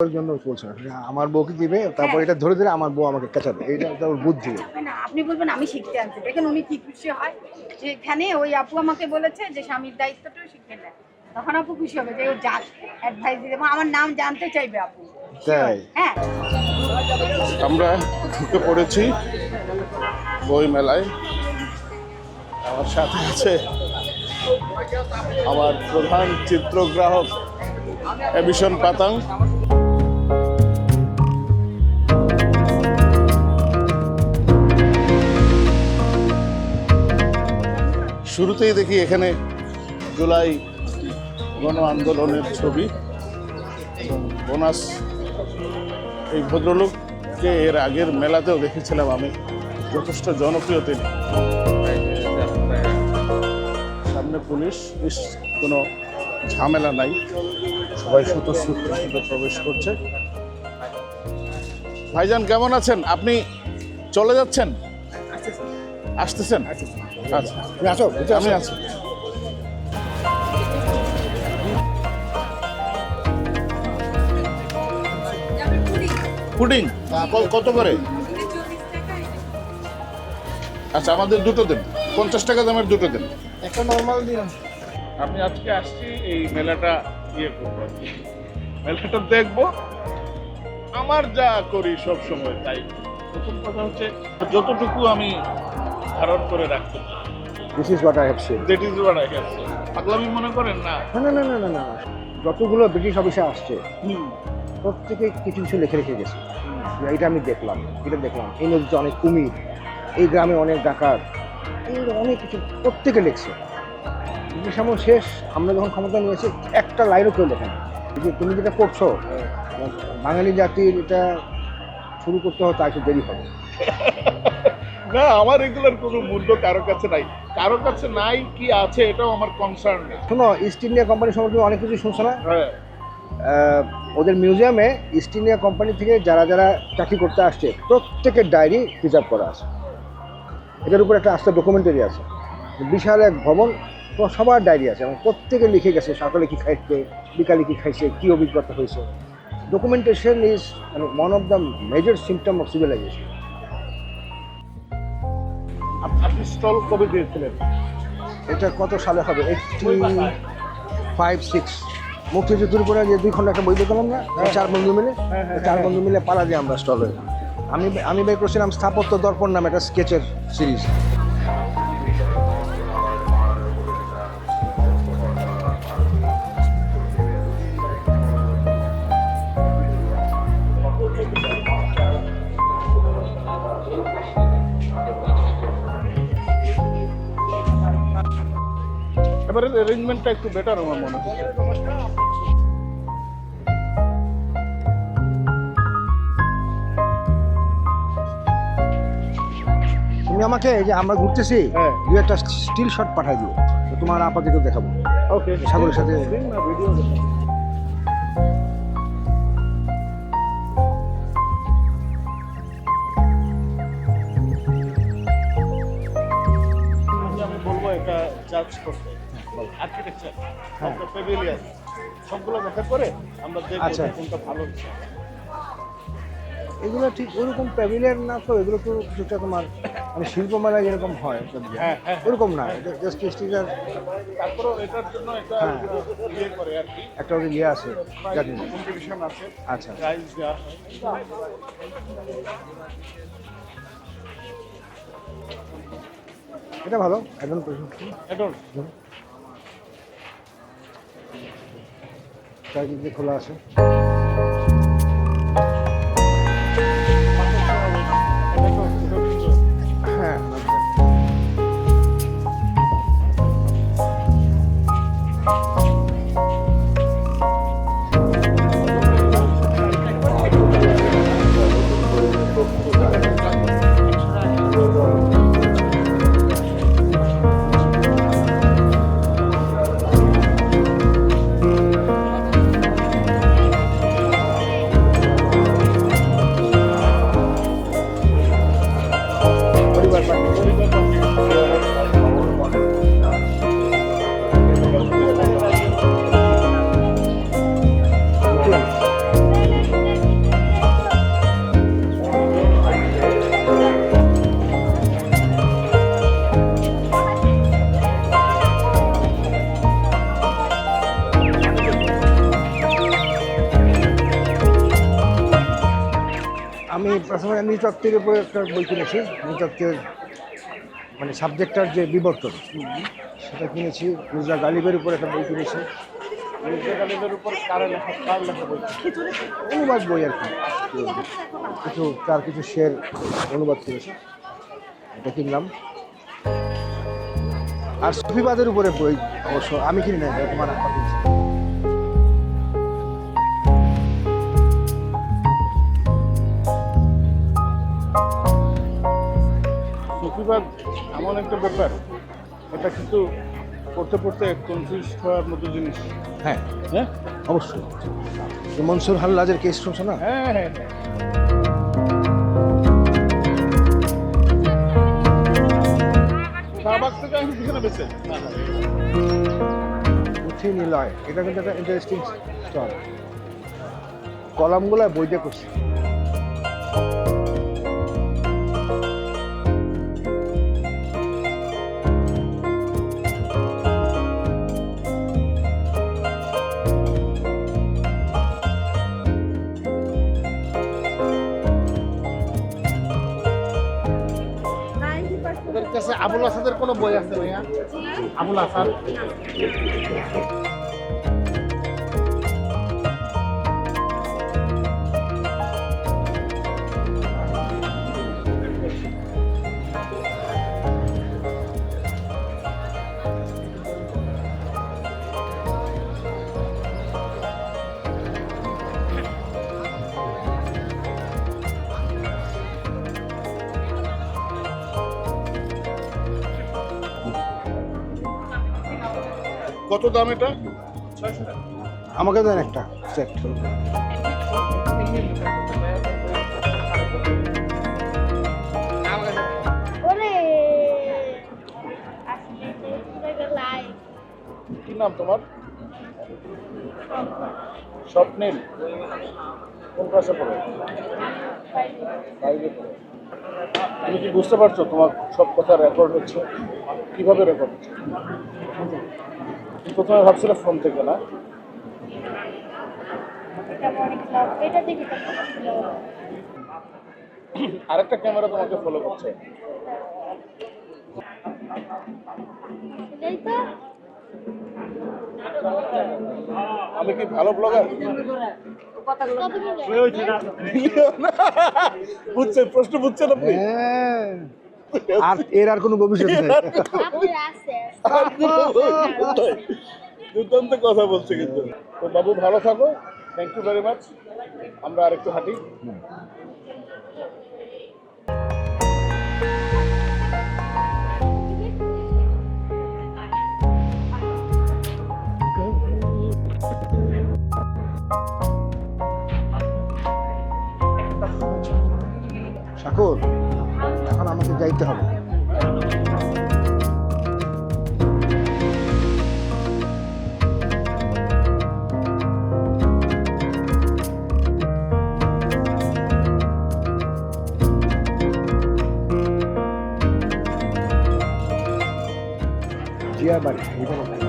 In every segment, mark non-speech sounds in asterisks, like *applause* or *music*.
ওর জন্য চলছে আমার বউকে দিবে তারপর এটা ধরে ধরে আমার বউ আমাকে কাঁচাবে। এইটা তো ওর বুদ্ধি। না আপনি বলবেন আমি শিখতে আনছি। দেখেন উনি কি খুশি হয়। যে এখানে ওই আপু আমাকে বলেছে যে স্বামীর দায়িত্বটাও শিখে নেয়। তখন আপু খুশি হবে যে ও যাক অ্যাডভাইস দিতে আমার নাম জানতে চাইবে আপু। তাই? হ্যাঁ। আমরা ঢুকে পড়েছি বই মেলায় আমার সাথে আছে আমার প্রধান চিত্রগ্রাহক এবিশন পাতাং। শুরুতেই দেখি এখানে জুলাই গণ আন্দোলনের ছবি বোনাস এই ভদ্রলোককে এর আগের মেলাতেও দেখেছিলাম আমি। যথেষ্ট জনপ্রিয় তিনি। সামনে পুলিশ কোনো ঝামেলা নাই। সবাই স্বতঃস্ফূর্ত সাথে প্রবেশ করছে। ভাইজান কেমন আছেন? আপনি চলে যাচ্ছেন? আসতেছেন? আচ্ছা তুমি আসো আমি আছি পুডিং। কত করে? আচ্ছা আমাদের দুটো দেন। পঞ্চাশ টাকা দামের দুটো দেন। একটা নর্মাল দিন আমি আজকে আসছি এই মেলাটা ইয়ে করব মেলাটা দেখব। আমার যা করি সব সময় তাই। প্রথম কথা হচ্ছে যতটুকু আমি ধারণ করে রাখতে this is what I have seen that is what I have পাগলামি মনে করেন না? না না না না না যতগুলো ব্রিটিশ অফিসে আসছে প্রত্যেকে কিছু কিছু লিখে রেখে গেছে। এটা আমি দেখলাম এটা দেখলাম। এই নদীতে অনেক কুমির এই গ্রামে অনেক ডাকাত এই অনেক কিছু প্রত্যেকে লিখছে। ব্রিটিশ আমল শেষ আমরা যখন ক্ষমতা নিয়েছি একটা লাইনও কেউ লেখে না। যে তুমি যেটা করছ বাঙালি জাতির এটা শুরু করতে হয়তো একটু দেরি হবে। *laughs* না আমার এগুলোর কোনো মূল্য কারও কাছে নাই। কারও কাছে নাই কি আছে এটাও আমার কনসার্ন নেই। শোনো ইস্ট ইন্ডিয়া কোম্পানি সম্পর্কে অনেক কিছু শুনছো না? হ্যাঁ। ওদের মিউজিয়ামে ইস্ট ইন্ডিয়া কোম্পানি থেকে যারা যারা চাকরি করতে আসছে প্রত্যেকের ডায়েরি প্রিজার্ভ করা আছে। এটার উপর একটা আস্তে ডকুমেন্টারি আছে। বিশাল এক ভবন সবার ডায়েরি আছে। এবং প্রত্যেকে লিখে গেছে সকালে কি খাইছে বিকালে কি খাইছে কি অভিজ্ঞতা হয়েছে। ডকুমেন্টেশন ইজ মানে one of the major symptom of civilization stall কবে দিয়েছিলেন? এটা কত সালে হবে? Eighty five six. মুক্তিযুদ্ধের উপরে যে দুই খন্ড একটা বই দেখলাম না চার বন্ধু মিলে হ্যাঁ, হ্যাঁ, চার হ্যাঁ। বন্ধু মিলে পালা দিয়ে আমরা স্টলে। আমি আমি বের করছিলাম স্থাপত্য দর্পণ নামে একটা স্কেচের সিরিজ এবারে অ্যারেঞ্জমেন্টটা একটু বেটার আমার মনে হয়। তুমি আমাকে এই যে আমরা ঘুরতেছি হ্যাঁ। দু একটা স্টিল শট পাঠাই দিও। তো তোমার আপাতত দেখাবো। ওকে সাগরের সাথে ভিডিও আমি বলব এটা জাজ করতে। আর্কিটেকচার পেভিলিয়ান সবগুলো দেখা করে আমরা দেখব আচ্ছা। কোনটা ভালো হচ্ছে। এগুলো ঠিক ওরকম প্যাভিলিয়ান না তো এগুলো তো কিছুটা তোমার মানে শিল্প মেলায় যেরকম হয় হ্যাঁ, হ্যাঁ। ওরকম না জাস্ট স্টিকার তারপরেও এটার জন্য একটা হ্যাঁ। ইয়ে করে আর কি। একটা ওদের ইয়ে আছে জানি। কম্পিটিশন আছে আচ্ছা। প্রাইজ দেওয়া এটা ভালো একদম পছন্দ এখন চারিদিকে খোলা আছে こういうこと আমি প্রথমে নৃতত্ত্বের উপরে একটা বই কিনেছি নৃতত্ত্বের মানে সাবজেক্টটার যে বিবর্তন, সেটা কিনেছি। মির্জা গালিবের উপর একটা বই কিনেছি। বই? অনুবাদ বই আর কি। কিছু, তার কিছু শের অনুবাদ করেছে এটা কিনলাম। আর সুফিবাদের উপরে বই অবশ্য আমি কিনি না তোমার সুফিবাদ এমন একটা ব্যাপার এটা কিন্তু পড়তে পড়তে কনফিউজ হওয়ার মতো জিনিস। হ্যাঁ। হ্যাঁ? অবশ্যই। মনসুর হাল্লাজের কেস শুনছো না হ্যাঁ হ্যাঁ। শাহবাগ থেকে আমি পুঁথি নিলয় এটা কিন্তু একটা ইন্টারেস্টিং স্টল কলামগুলো বইতে করছে। আবুল আসাদের কোনো বই আছে ভাইয়া? আবুল আসাদ কত দাম এটা? আমাকে দেন একটা সেট কি নাম তোমার? স্বপ্নিল। কোন ক্লাসে পড়ো? ফাইভে পড়ো তুমি কি বুঝতে পারছ তোমার সব কথা রেকর্ড হচ্ছে? কীভাবে রেকর্ড হচ্ছে? প্রথমে ভাবছিলে ফোন থেকে না। এটা অনেক লাভ এটা দেখি তো আরেকটা ক্যামেরা তোমাকে ফলো করছে। আমি কি ভালো ব্লগার বুঝছেন প্রশ্ন বুঝছেন আপনি? হ্যাঁ। আর এর আর কোনো ভবিষ্যৎ নেই। দুর্দান্ত কথা বলছে কিন্তু। তো বাবু ভালো থাকো। থ্যাংক ইউ ভেরি মাছ আমরা আর একটু হাঁটি আমাকে হবে। জিয়া বাড়ি।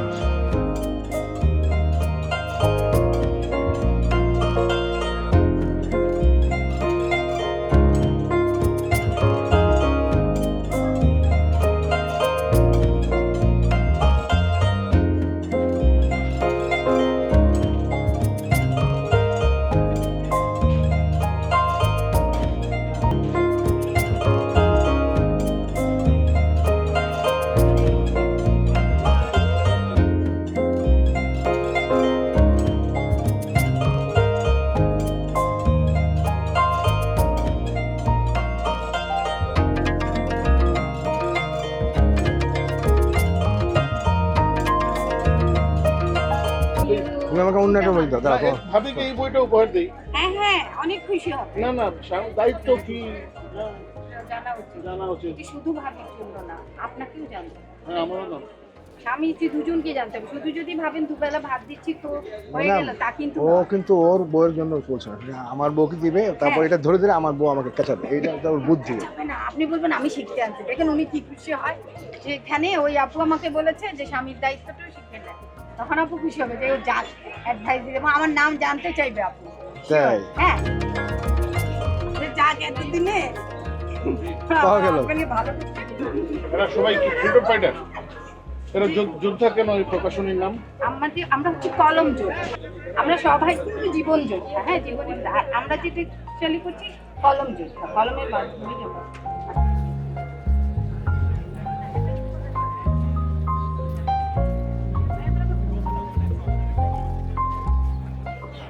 তুমি আমাকে অন্য একটা বই দাও দাঁড়াও তোমার- ভাবিকে এই বইটা উপহার দিই। হ্যাঁ হ্যাঁ অনেক খুশি হবে। না না দায়িত্ব কি? জানা উচিত। জানা উচিত। শুধু ভাবির জন্য না আপনাকেও জানতে হ্যাঁ আমারও না স্বামী স্ত্রী দুজনকে জানতে হবে শুধু যদি ভাবেন দুবেলা ভাত দিচ্ছি তো হয়ে গেল তা কিন্তু ও কিন্তু ওর বউয়ের জন্য বলছে না। আমার বউকে দিবে তারপর হ্যাঁ। এটা ধরে ধরে আমার বউ আমাকে কাঁচাবে এইটা তো ওর বুদ্ধি। না আপনি বলবেন আমি শিখতে আনছি দেখেন উনি কি খুশি হয়। যে ওই আপু আমাকে বলেছে যে স্বামীর দায়িত্বটাও শিখে নেয় তখন আপু খুশি হবে যে ও যাক অ্যাডভাইস এবং আমার নাম জানতে চাইবে আপু তাই? হ্যাঁ। যে এতদিনে পাওয়া গেল। ভালো এরা সবাই কি ফ্রিডম ফাইটার এরা যোদ্ধা কেন এই প্রকাশনীর নাম? আমাদের আমরা হচ্ছে কলম যোদ্ধা। আমরা সবাই কিন্তু জীবন যোদ্ধা। হ্যাঁ জীবন যোদ্ধা আমরা যেটা অ্যাকচুয়ালি করছি কলম যোদ্ধা। কলমের মাধ্যমে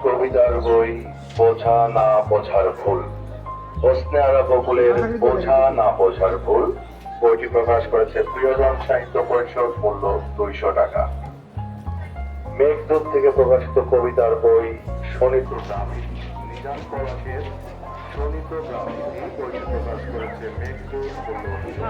কবিতার বই বোঝা না বোঝার ভুল। হোসনে আরা বকুলের বোঝা না বোঝার ভুল। বইটি প্রকাশ করেছে প্রিয়জন সাহিত্য পরিষদ মূল্য দুইশো টাকা। মেঘদূত থেকে প্রকাশিত কবিতার বই শোনিত নিজাম বইটি প্রকাশ করেছে মেঘদূত মূল্য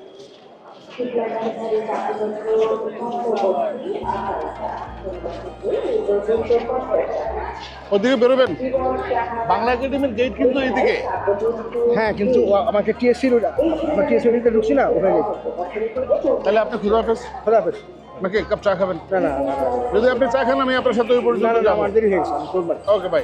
ওদিকে বেরোবেন। বাংলা একাডেমির গেট কিন্তু এইদিকে। হ্যাঁ কিন্তু ও- আমাকে টিএসসি আমরা টিএসসি ঢুকছি না ওখানে যেতে তাহলে আপনি খুদা হাফেজ? খোদা হাফেজ। নাকি এক কাপ চা খাবেন? না না না, যদি আপনি চা খান আমি আপনার সাথে ওই না পর্যন্ত না, না যাব। আমার দেরি হয়ে গেছে আমি করব না। Okay bye